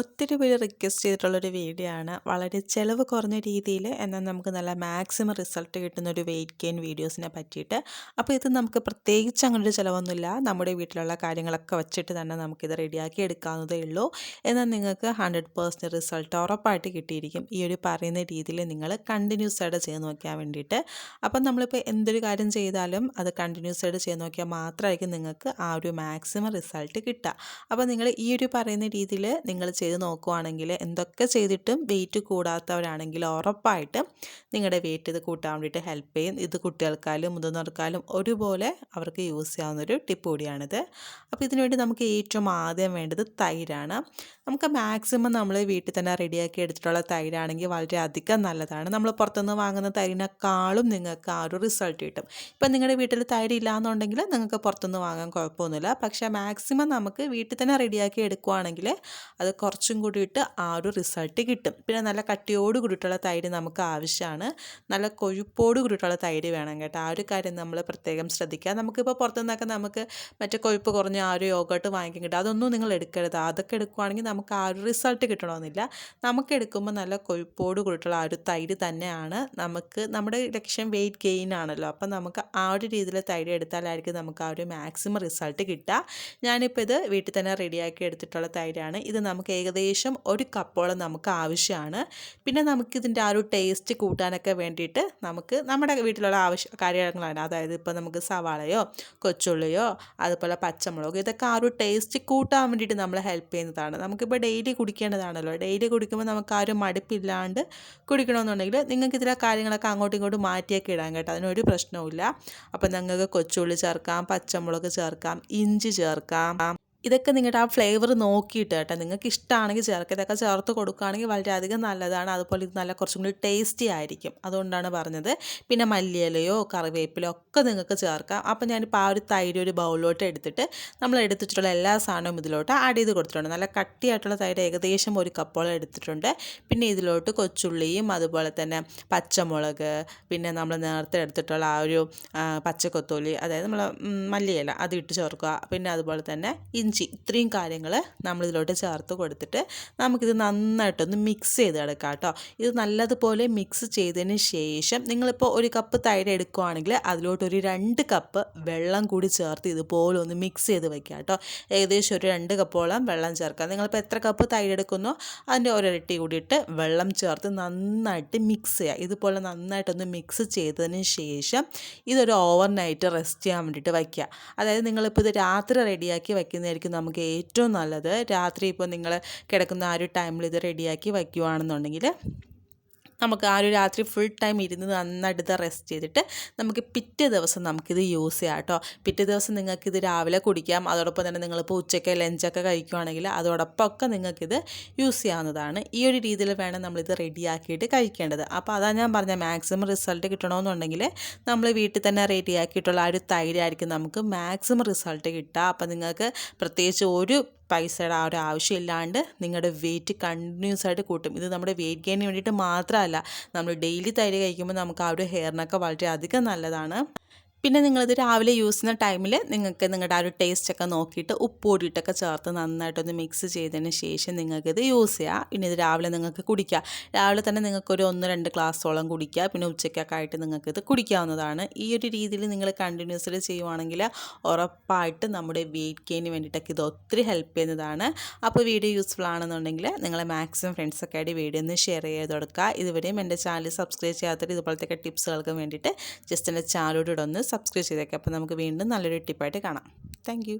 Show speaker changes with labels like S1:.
S1: ഒത്തിരി പേര് request ചെയ്തിട്ടുള്ളൊരു video ആണ്. വളരെ ചിലവ് കുറഞ്ഞ രീതിയിൽ എന്നാൽ നമുക്ക് നല്ല മാക്സിമം റിസൾട്ട് കിട്ടുന്ന ഒരു വെയിറ്റ് ഗെയിൻ വീഡിയോസിനെ പറ്റിയിട്ട്. അപ്പോൾ ഇത് നമുക്ക് പ്രത്യേകിച്ച് അങ്ങനെ ഒരു ചിലവൊന്നുമില്ല. നമ്മുടെ വീട്ടിലുള്ള കാര്യങ്ങളൊക്കെ വെച്ചിട്ട് തന്നെ നമുക്കിത് റെഡിയാക്കി എടുക്കാവുന്നതേ ഉള്ളൂ. എന്നാൽ നിങ്ങൾക്ക് ഹൺഡ്രഡ് പേഴ്സന്റ് റിസൾട്ട് ഉറപ്പായിട്ട് കിട്ടിയിരിക്കും. ഈ ഒരു പറയുന്ന രീതിയിൽ നിങ്ങൾ കണ്ടിന്യൂസ് ആയിട്ട് ചെയ്ത് നോക്കിയാൽ വേണ്ടിയിട്ട്. അപ്പം നമ്മളിപ്പോൾ എന്തൊരു കാര്യം ചെയ്താലും അത് കണ്ടിന്യൂസ് ആയിട്ട് ചെയ്ത് നോക്കിയാൽ മാത്രമായിരിക്കും നിങ്ങൾക്ക് ആ ഒരു മാക്സിമം റിസൾട്ട് കിട്ടുക. അപ്പോൾ നിങ്ങൾ ഈ ഒരു പറയുന്ന രീതിയിൽ നിങ്ങൾ ചെയ്ത് നോക്കുവാണെങ്കിൽ എന്തൊക്കെ ചെയ്തിട്ടും വെയിറ്റ് കൂടാത്തവരാണെങ്കിൽ ഉറപ്പായിട്ടും നിങ്ങളുടെ വെയിറ്റ് ഇത് കൂട്ടാൻ വേണ്ടിയിട്ട് ഹെൽപ്പ് ചെയ്യും. ഇത് കുട്ടികൾക്കായാലും മുതിർന്നവർക്കായാലും ഒരുപോലെ അവർക്ക് യൂസ് ചെയ്യാവുന്ന ഒരു ടിപ്പ് കൂടിയാണിത് അപ്പോൾ ഇതിനുവേണ്ടി നമുക്ക് ഏറ്റവും ആദ്യം വേണ്ടത് തൈരാണ്. നമുക്ക് മാക്സിമം നമ്മൾ വീട്ടിൽ തന്നെ റെഡിയാക്കി എടുത്തിട്ടുള്ള തൈരാണെങ്കിൽ വളരെ അധികം നല്ലതാണ്. നമ്മൾ പുറത്തുനിന്ന് വാങ്ങുന്ന തൈരിനേക്കാളും നിങ്ങൾക്ക് ആ ഒരു റിസൾട്ട് കിട്ടും. ഇപ്പം നിങ്ങളുടെ വീട്ടിൽ തൈര് ഇല്ലാന്നുണ്ടെങ്കിൽ നിങ്ങൾക്ക് പുറത്തുനിന്ന് വാങ്ങാൻ കുഴപ്പമൊന്നുമില്ല. പക്ഷേ മാക്സിമം നമുക്ക് വീട്ടിൽ തന്നെ റെഡിയാക്കി എടുക്കുവാണെങ്കിൽ അത് കുറച്ചും കൂടിയിട്ട് ആ ഒരു റിസൾട്ട് കിട്ടും. പിന്നെ നല്ല കട്ടിയോട് കൂടിയിട്ടുള്ള തൈര് നമുക്ക് ആവശ്യമാണ്. നല്ല കൊഴുപ്പോട് കൂടിയിട്ടുള്ള തൈര് വേണം കേട്ടോ. ആ ഒരു കാര്യം നമ്മൾ പ്രത്യേകം ശ്രദ്ധിക്കുക. നമുക്കിപ്പോൾ പുറത്തുനിന്നൊക്കെ നമുക്ക് മറ്റേ കൊഴുപ്പ് കുറഞ്ഞ ആ ഒരു യോഗട്ട് വാങ്ങിക്കാൻ കിട്ടും. അതൊന്നും നിങ്ങൾ എടുക്കരുത്. അതൊക്കെ എടുക്കുവാണെങ്കിൽ നമുക്ക് ആ ഒരു റിസൾട്ട് കിട്ടണമെന്നില്ല. നമുക്ക് എടുക്കുമ്പോൾ നല്ല കൊഴുപ്പോട് കൂടിയിട്ടുള്ള ആ ഒരു തൈര് തന്നെയാണ് നമുക്ക് നമ്മുടെ ലക്ഷ്യം വെയിറ്റ് ഗെയിൻ ആണല്ലോ. അപ്പം നമുക്ക് ആ ഒരു രീതിയിൽ തൈര് എടുത്താലായിരിക്കും നമുക്ക് ആ ഒരു മാക്സിമം റിസൾട്ട് കിട്ടുക. ഞാനിപ്പോൾ ഇത് വീട്ടിൽ തന്നെ റെഡിയാക്കി എടുത്തിട്ടുള്ള തൈരാണ്. ഇത് നമുക്ക് ഏകദേശം ഒരു കപ്പോളം നമുക്ക് ആവശ്യമാണ്. പിന്നെ നമുക്കിതിന്റെ ആ ഒരു ടേസ്റ്റ് കൂട്ടാനൊക്കെ വേണ്ടിയിട്ട് നമുക്ക് നമ്മുടെ വീട്ടിലുള്ള ആവശ്യ കാര്യങ്ങളാണ്. അതായത് ഇപ്പോൾ നമുക്ക് സവാളയോ കൊച്ചുള്ളിയോ അതുപോലെ പച്ചമുളക് ഇതൊക്കെ ആ ഒരു ടേസ്റ്റ് കൂട്ടാൻ വേണ്ടിയിട്ട് നമ്മൾ ഹെൽപ്പ് ചെയ്യുന്നതാണ്. നമുക്കിപ്പോൾ ഡെയിലി കുടിക്കേണ്ടതാണല്ലോ. ഡെയിലി കുടിക്കുമ്പോൾ നമുക്ക് ആ ഒരു മടുപ്പില്ലാണ്ട് കുടിക്കണമെന്നുണ്ടെങ്കിൽ നിങ്ങൾക്ക് ഇതിലെ കാര്യങ്ങളൊക്കെ അങ്ങോട്ടും ഇങ്ങോട്ടും മാറ്റിയൊക്കെ ഇടാൻ കേട്ടോ. അതിനൊരു പ്രശ്നവുമില്ല. അപ്പോൾ നിങ്ങൾക്ക് കൊച്ചുള്ളി ചേർക്കാം പച്ചമുളക് ചേർക്കാം ഇഞ്ചി ചേർക്കാം. ഇതൊക്കെ നിങ്ങളുടെ ആ ഫ്ലേവർ നോക്കിയിട്ട് കേട്ടോ. നിങ്ങൾക്ക് ഇഷ്ടമാണെങ്കിൽ ചേർക്കുക ഇതൊക്കെ ചേർത്ത് കൊടുക്കുകയാണെങ്കിൽ വളരെയധികം നല്ലതാണ്. അതുപോലെ ഇത് നല്ല കുറച്ചും കൂടി ടേസ്റ്റി ആയിരിക്കും. അതുകൊണ്ടാണ് പറഞ്ഞത്. പിന്നെ മല്ലിയിലയോ കറിവേപ്പിലയോ ഒക്കെ നിങ്ങൾക്ക് ചേർക്കാം. അപ്പോൾ ഞാനിപ്പോൾ ആ ഒരു തൈര് ഒരു ബൗളിലോട്ട് എടുത്തിട്ട് നമ്മൾ എടുത്തിട്ടുള്ള എല്ലാ സാധനവും ഇതിലോട്ട് ആഡ് ചെയ്ത് കൊടുത്തിട്ടുണ്ട്. നല്ല കട്ടിയായിട്ടുള്ള തൈര് ഏകദേശം ഒരു കപ്പോളം എടുത്തിട്ടുണ്ട്. പിന്നെ ഇതിലോട്ട് കൊച്ചുള്ളിയും അതുപോലെ തന്നെ പച്ചമുളക് പിന്നെ നമ്മൾ നേരത്തെ എടുത്തിട്ടുള്ള ആ ഒരു പച്ചക്കൊത്തോലി അതായത് നമ്മൾ മല്ലിയില അത് ഇട്ട് ചേർക്കുക. പിന്നെ അതുപോലെ തന്നെ ഇഞ്ചി ഇത്രയും കാര്യങ്ങൾ നമ്മളിതിലോട്ട് ചേർത്ത് കൊടുത്തിട്ട് നമുക്കിത് നന്നായിട്ടൊന്ന് മിക്സ് ചെയ്ത് എടുക്കാം കേട്ടോ. ഇത് നല്ലതുപോലെ മിക്സ് ചെയ്തതിന് ശേഷം നിങ്ങളിപ്പോൾ ഒരു കപ്പ് തൈര് എടുക്കുകയാണെങ്കിൽ അതിലോട്ട് ഒരു രണ്ട് കപ്പ് വെള്ളം കൂടി ചേർത്ത് ഇതുപോലെ ഒന്ന് മിക്സ് ചെയ്ത് വെക്കുക കേട്ടോ. ഏകദേശം ഒരു രണ്ട് കപ്പോളം വെള്ളം ചേർക്കാം. നിങ്ങളിപ്പോൾ എത്ര കപ്പ് തൈര് എടുക്കുന്നോ? അതിന്റെ ഒരിരട്ടി കൂടിയിട്ട് വെള്ളം ചേർത്ത് നന്നായിട്ട് മിക്സ് ചെയ്യുക ഇതുപോലെ നന്നായിട്ടൊന്ന് മിക്സ് ചെയ്തതിന് ശേഷം ഇതൊരു ഓവർ നൈറ്റ് റെസ്റ്റ് ചെയ്യാൻ വേണ്ടിയിട്ട് വയ്ക്കുക അതായത് നിങ്ങളിപ്പോൾ ഇത് രാത്രി റെഡിയാക്കി വയ്ക്കുന്നതായിരിക്കും ആയിരിക്കും നമുക്ക് ഏറ്റവും നല്ലത് രാത്രി ഇപ്പോൾ നിങ്ങൾ കിടക്കുന്ന ആ ഒരു ടൈമിൽ ഇത് റെഡിയാക്കി വയ്ക്കുകയാണെന്നുണ്ടെങ്കിൽ നമുക്ക് ആ ഒരു രാത്രി ഫുൾ ടൈം ഇരുന്ന് നന്നായിട്ട് റെസ്റ്റ് ചെയ്തിട്ട് നമുക്ക് പിറ്റേ ദിവസം നമുക്കിത് യൂസ് ചെയ്യാം കേട്ടോ പിറ്റേ ദിവസം നിങ്ങൾക്കിത് രാവിലെ കുടിക്കാം. അതോടൊപ്പം തന്നെ നിങ്ങളിപ്പോൾ ഉച്ചയ്ക്ക് ലഞ്ചൊക്കെ കഴിക്കുകയാണെങ്കിൽ അതോടൊപ്പം ഒക്കെ നിങ്ങൾക്കിത് യൂസ് ചെയ്യാവുന്നതാണ്. ഈ ഒരു രീതിയിൽ വേണം നമ്മളിത് റെഡിയാക്കിയിട്ട് കഴിക്കേണ്ടത്. അപ്പോൾ അതാണ് ഞാൻ പറഞ്ഞ മാക്സിമം റിസൾട്ട് കിട്ടണമെന്നുണ്ടെങ്കിൽ നമ്മൾ വീട്ടിൽ തന്നെ റെഡിയാക്കിയിട്ടുള്ള ആ ഒരു തൈരായിരിക്കും നമുക്ക് മാക്സിമം റിസൾട്ട് കിട്ടുക. അപ്പോൾ നിങ്ങൾക്ക് പ്രത്യേകിച്ച് ഒരു പൈസയുടെ ആ ഒരു ആവശ്യമില്ലാണ്ട് നിങ്ങളുടെ വെയിറ്റ് കണ്ടിന്യൂസ് ആയിട്ട് കൂട്ടും. ഇത് നമ്മുടെ വെയിറ്റ് ഗെയിനിന് വേണ്ടിയിട്ട് മാത്രമല്ല നമ്മൾ ഡെയിലി തൈര് കഴിക്കുമ്പോൾ നമുക്ക് ആ ഒരു ഹെയറിനൊക്കെ വളരെ അധികം നല്ലതാണ്. പിന്നെ നിങ്ങളിത് രാവിലെ യൂസ് ചെയ്യുന്ന ടൈമിൽ നിങ്ങൾക്ക് നിങ്ങളുടെ ആ ഒരു ടേസ്റ്റ് ഒക്കെ നോക്കിയിട്ട് ഉപ്പ് കൂടിയിട്ടൊക്കെ ചേർത്ത് നന്നായിട്ടൊന്ന് മിക്സ് ചെയ്തതിന് ശേഷം നിങ്ങൾക്കിത് യൂസ് ചെയ്യാം. പിന്നെ ഇത് രാവിലെ നിങ്ങൾക്ക് കുടിക്കുക രാവിലെ തന്നെ നിങ്ങൾക്കൊരു ഒന്ന് രണ്ട് ഗ്ലാസ്സോളം കുടിക്കുക പിന്നെ ഉച്ചയ്ക്കൊക്കെ ആയിട്ട് നിങ്ങൾക്കിത് കുടിക്കാവുന്നതാണ്. ഈ ഒരു രീതിയിൽ നിങ്ങൾ കണ്ടിന്യൂസ്ലി ചെയ്യുവാണെങ്കിൽ ഉറപ്പായിട്ട് നമ്മുടെ വെയിറ്റ് ഗെയിന് വേണ്ടിയിട്ടൊക്കെ ഇത് ഒത്തിരി ഹെൽപ്പ് ചെയ്യുന്നതാണ്. അപ്പോൾ വീഡിയോ യൂസ്ഫുൾ ആണെന്നുണ്ടെങ്കിൽ നിങ്ങൾ മാക്സിമം ഫ്രണ്ട്സൊക്കെ ആയിട്ട് വീഡിയോ ഒന്ന് ഷെയർ ചെയ്ത് കൊടുക്കുക ഇതുവരെയും എന്റെ ചാനൽ സബ്സ്ക്രൈബ് ചെയ്യാത്തവർ ഇതുപോലത്തെ ടിപ്സുകൾക്ക് വേണ്ടിയിട്ട് ജസ്റ്റ് എന്റെ ചാനലോട് ഒന്ന് സബ്സ്ക്രൈബ് ചെയ്തേക്കാം. അപ്പോൾ നമുക്ക് വീണ്ടും നല്ലൊരു ടിപ്പായിട്ട് കാണാം. താങ്ക്